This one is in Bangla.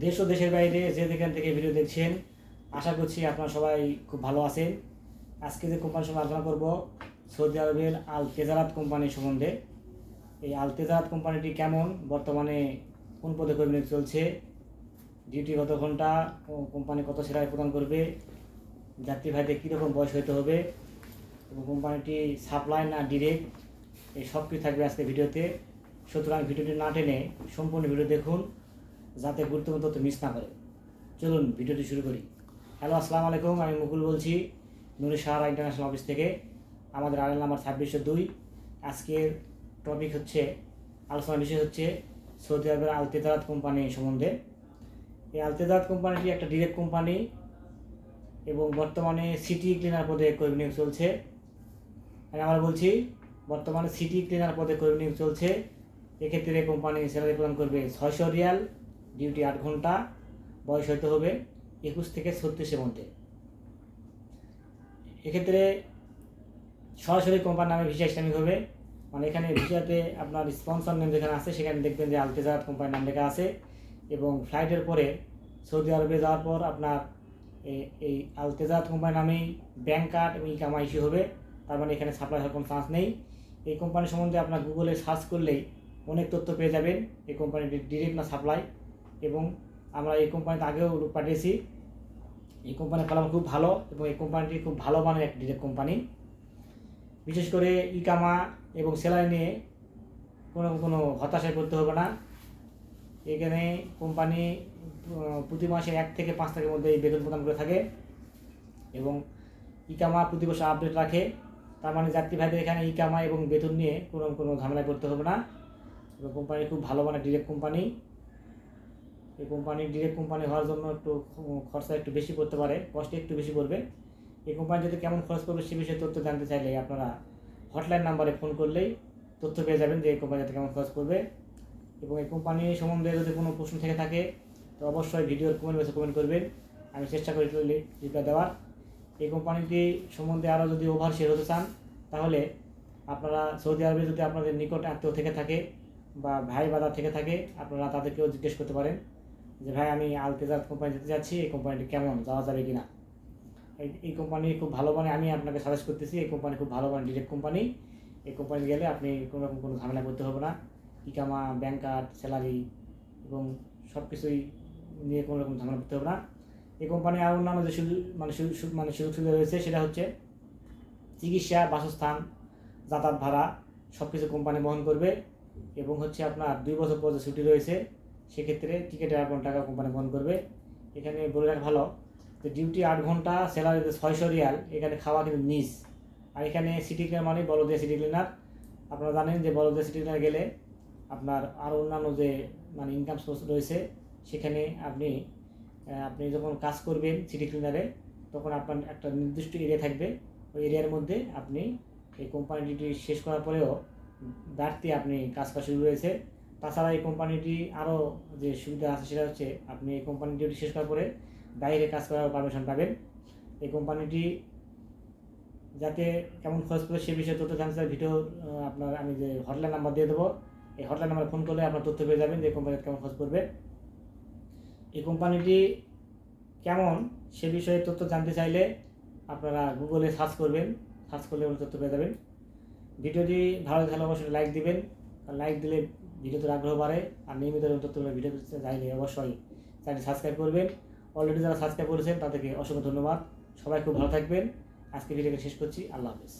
দেশ ও দেশের বাইরে যে যেখান থেকে ভিডিও দেখছেন, আশা করছি আপনারা সবাই খুব ভালো আছেন আজকে যে কোম্পানির সঙ্গে আলোচনা করব, সৌদি আরবের আল তেজারাত কোম্পানির সম্বন্ধে। এই আল তেজারাত কোম্পানিটি কেমন, বর্তমানে কোন পদে কর্মী নিয়োগ চলছে, ডিউটি কত ঘণ্টা কোম্পানি কত সেলাই প্রদান করবে, যাত্রী ভাইদের কীরকম বয়স হতে হবে, এবং কোম্পানিটি সাপ্লাই না ডিরেক্ট, এই সব কিছু থাকবে আজকে ভিডিওতে। সুতরাং ভিডিওটি না টেনে সম্পূর্ণ ভিডিও দেখুন। যাতে গুরুত্বপূর্ণ তথ্য মিস না করে। চলুন, ভিডিওটি শুরু করি। হ্যালো আসসালামু আলাইকুম, আমি মুকুল বলছি, নুরি সাহারা ইন্টারন্যাশনাল অফিস থেকে। আমাদের আড়াল নাম্বার ছাব্বিশশো দুই। আজকের টপিক হচ্ছে আলোচনার বিষয় হচ্ছে সৌদি আরবের আলতেদারাত কোম্পানি সম্বন্ধে। এই আলতেদারাত কোম্পানিটি একটা ডিরেক্ট কোম্পানি এবং বর্তমানে সিটি ক্লিনার পদে কর্মী নিয়োগ চলছে। আমি আবার বলছি, বর্তমানে সিটি ক্লিনার পদে কর্মী নিয়োগ চলছে। এক্ষেত্রে কোম্পানি স্যালারি প্রদান করবে ছয়শো রিয়াল। ডিউটি আট ঘণ্টা, বয়স হতে হবে একুশ থেকে ছত্রিশের মধ্যে। এক্ষেত্রে সরাসরি কোম্পানির নামে ভিসা ইসলামিক হবে। মানে এখানে ভিসাতে আপনার স্পন্সর নেম যেখানে আছে, সেখানে দেখবেন যে আলতেজাত কোম্পানির নাম লেখা আছে এবং ফ্লাইটের পরে সৌদি আরবে যাওয়ার পর আপনার এই- আলতেজাত কোম্পানির নামেই ব্যাংক কার্ড এবং ইকামা ইস্যু হবে। তার মানে এখানে সাপ্লাই হওয়ার কোনো চান্স নেই। এই কোম্পানি সম্বন্ধে আপনার গুগলে সার্চ করলেই অনেক তথ্য পেয়ে যাবেন। এই কোম্পানিটি ডিরেক্ট না সাপ্লাই এবং আমরা এই কোম্পানিতে আগেও লোক পাঠিয়েছি। এই কোম্পানির ফলাফল খুব ভালো এবং এই কোম্পানিটি খুব ভালো মানের একটা কোম্পানি বিশেষ করে ইকামা এবং সেলাই নিয়ে কোনো কোনো হতাশায় করতে হবে না। এখানে কোম্পানি প্রতি মাসে এক থেকে পাঁচ টাকার মধ্যে এই বেতন প্রদান করে থাকে এবং ইকামা প্রতি বছর আপডেট রাখে। তার মানে যাত্রী ভাইদের এখানে ইকামা এবং বেতন নিয়ে কোনো কোনো ঝামেলায় করতে হবে না। এবং কোম্পানি খুব ভালো মানের ডিরেক্ট কোম্পানি এই কোম্পানি ডিরেক্ট কোম্পানি হওয়ার জন্য একটু খরচা একটু বেশি পড়তে পারে কষ্ট একটু বেশি পড়বে। এই কোম্পানি যদি কেমন খরচ করবে সে বিষয়ে তথ্য জানতে চাইলে আপনারা হটলাইন নাম্বারে ফোন করলেই তথ্য পেয়ে যাবেন যে এই কোম্পানি যাতে কেমন খরচ করবে এবং এই কোম্পানি সম্বন্ধে যদি কোনো প্রশ্ন থেকে থাকে, তো অবশ্যই ভিডিওর কমেন্ট বক্সে কমেন্ট করবেন। আমি চেষ্টা করি রিপ্লাই দেওয়ার। এই কোম্পানিটি সম্বন্ধে আরও যদি ওভার শেয়ার হতে চান, তাহলে আপনারা সৌদি আরবে যদি আপনাদের নিকট আত্মীয় থেকে থাকে বা ভাই বাদা থেকে থাকে, আপনারা তাদেরকেও জিজ্ঞেস করতে পারেন। যে, ভাই, আমি আলতেজাত কোম্পানি যেতে যাচ্ছি এই কোম্পানিটি কেমন? যাওয়া যাবে কিনা? এই এই কোম্পানি খুব ভালো মানে আমি আপনাকে সাজেস্ট করতেছি, এই কোম্পানি খুব ভালো মানে ডিরেক্ট কোম্পানি এই কোম্পানি গেলে আপনি কোনো রকম কোনো ঝামেলা করতে হবে না। ইকামা ব্যাংক কার্ড স্যালারি এবং সব কিছুই নিয়ে কোনো রকম ঝামেলা করতে হবে না। এই কোম্পানি আর অন্যান্য যে সুযোগ মানে সুযোগ মানে সুযোগ সুবিধা রয়েছে, সেটা হচ্ছে চিকিৎসা, বাসস্থান, যাতায়াত ভাড়া সব কিছু কোম্পানি বহন করবে। এবং হচ্ছে আপনার দুই বছর পর যে ছুটি রয়েছে সেক্ষেত্রে টিকিটের আট টাকা কোম্পানি বহন করবে। এখানে বলে রাখা ভালো যে ডিউটি আট ঘণ্টা স্যালারিতে ছয়শো রিয়াল। এখানে খাওয়া কিন্তু নিস। আর এখানে সিটি ক্লিনার মানে বড়দের সিটি ক্লিনার আপনারা জানেন যে বড়দের সিটি ক্লিনার গেলে আপনার আরও অন্যান্য যে মানে ইনকাম সোর্স রয়েছে, সেখানে আপনি আপনি যখন কাজ করবেন সিটি ক্লিনারে তখন আপনার একটা নির্দিষ্ট এরিয়া থাকবে। ওই এরিয়ার মধ্যে আপনি এই কোম্পানিটি শেষ করার পরেও বাড়তি আপনি কাজ করা শুরু রয়েছে তাছাড়া এই কোম্পানিটি আরও যে সুবিধা আছে সেটা হচ্ছে, আপনি এই কোম্পানিটি শেষ করার পরে বাইরে কাজ করার পারমিশন পাবেন। এই কোম্পানিটি যাতে কেমন খরচ পড়ে সে বিষয়ে তথ্য জানতে চাই ভিডিও আপনার আমি যে হটলাইন নাম্বার দিয়ে দেবো, এই হটলাইন নাম্বারে ফোন করলে আপনার তথ্য পেয়ে যাবেন যে এই কোম্পানিতে কেমন খরচ পড়বে। এই কোম্পানিটি কেমন সে বিষয়ে তথ্য জানতে চাইলে আপনারা গুগলে সার্চ করবেন সার্চ করলে তথ্য পেয়ে যাবেন। ভিডিওটি ভালো থাকলে অবশ্যই লাইক দিবেন। লাইক দিলে ভিডিওতে আগ্রহ বাড়ে আর নিয়মিত এরকম তথ্য ভিডিও চাইলে অবশ্যই চ্যানেল সাবস্ক্রাইব করবেন। অলরেডি যারা সাবস্ক্রাইব করেছেন তাদেরকে অসংখ্য ধন্যবাদ। সবাই খুব ভালো থাকবেন। আজকে ভিডিওকে শেষ করছি। আল্লাহ হাফেজ।